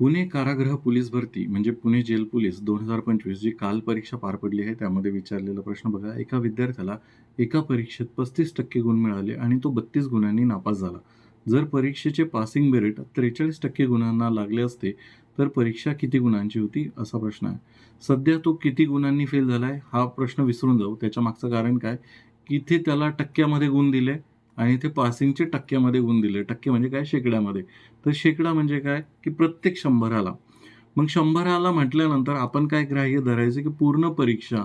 पुणे कारागृह पोलीस भरती म्हणजे पुणे जेल पोलीस दोन हजार पंचवीस जी काल परीक्षा पार पडली आहे त्यामध्ये विचारलेला प्रश्न बघा. एका विद्यार्थ्याला एका परीक्षेत पस्तीस टक्के गुण मिळाले आणि तो बत्तीस गुणांनी नापास झाला. जर परीक्षेचे पासिंग मेरिट त्रेचाळीस टक्के गुणांना लागले असते तर परीक्षा किती गुणांची होती असा प्रश्न आहे. सध्या तो किती गुणांनी फेल झाला आहे हा प्रश्न विसरून जाऊ. त्याच्या मागचं कारण काय? की इथे त्याला टक्क्यामध्ये गुण दिले आणि ते पासिंगचे टक्क्यामध्ये गुण दिले. टक्के म्हणजे काय? शेकड्यामध्ये. तर शेकडा म्हणजे काय? की प्रत्येक शंभराला. मग शंभराला म्हटल्यानंतर आपण काय ग्राह्य धरायचं? की पूर्ण परीक्षा.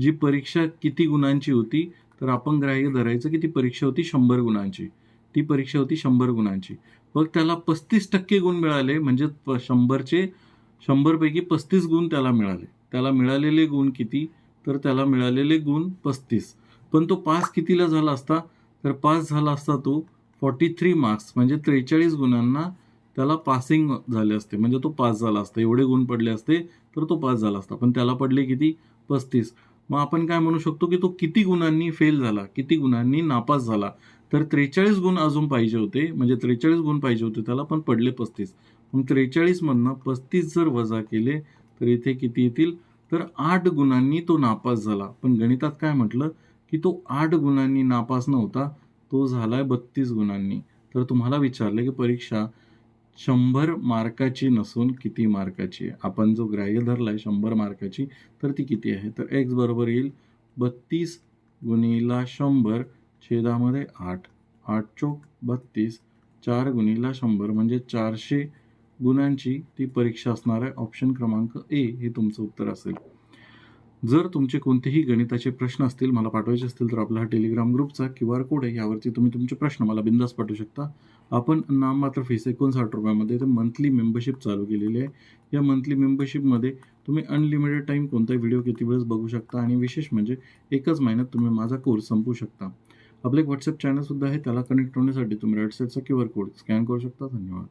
जी परीक्षा किती गुणांची होती तर आपण ग्राह्य धरायचं की ती परीक्षा होती शंभर गुणांची. ती परीक्षा होती शंभर गुणांची. मग त्याला पस्तीस टक्के गुण मिळाले म्हणजे शंभरचे शंभरपैकी पस्तीस गुण त्याला मिळाले. त्याला मिळालेले गुण किती? तर त्याला मिळालेले गुण पस्तीस. पण तो पास कितीला झाला असता? तर पास झाला असता तो फॉर्टी थ्री मार्क्स म्हणजे त्रेचाळीस गुणांना त्याला पासिंग झाले असते. म्हणजे तो पास झाला असता. एवढे गुण पडले असते तर तो पास झाला असता. पण त्याला पडले किती? पस्तीस. मग आपण काय म्हणू शकतो की तो किती गुणांनी फेल झाला? किती गुणांनी नापास झाला? तर त्रेचाळीस गुण अजून पाहिजे होते. म्हणजे त्रेचाळीस गुण पाहिजे होते त्याला पण पडले पस्तीस. मग त्रेचाळीसमधनं पस्तीस जर वजा केले तर इथे किती येतील? तर आठ गुणांनी तो नापास झाला. पण गणितात काय म्हटलं? की तो आठ गुणांनी नापास नव्हता तो झाला आहे बत्तीस गुणांनी. तर तुम्हाला विचारलं की परीक्षा शंभर मार्काची नसून किती मार्काची आहे? आपण जो ग्राह्य धरला आहे शंभर मार्काची तर ती किती आहे? तर एक्स बरोबर येईल बत्तीस गुणीला शंभर छेदामध्ये आठ. आठ चोक बत्तीस चार गुणीला शंभर म्हणजे चारशे गुणांची ती परीक्षा असणार आहे. ऑप्शन क्रमांक ए हे तुमचं उत्तर असेल. जर तुमचे कोणतेही गणिताचे प्रश्न असतील मला पाठवायचे असतील तर आपला हा टेलिग्राम ग्रुपचा क्यू आर कोड आहे यावरती तुम्ही तुमचे प्रश्न मला बिंदास पाठवू शकता. आपण नाममात्र फीस एकोणसाठ रुपयामध्ये तर मंथली मेंबरशिप चालू केलेली आहे. या मंथली मेंबरशिपमध्ये तुम्ही अनलिमिटेड टाईम कोणताही व्हिडिओ किती वेळेस बघू शकता आणि विशेष म्हणजे एकच महिन्यात तुम्ही माझा कोर्स संपू शकता. आपलं एक व्हॉट्सअप चॅनलसुद्धा आहे त्याला कनेक्ट होण्यासाठी तुम्ही right Q R code scan करू शकता. धन्यवाद.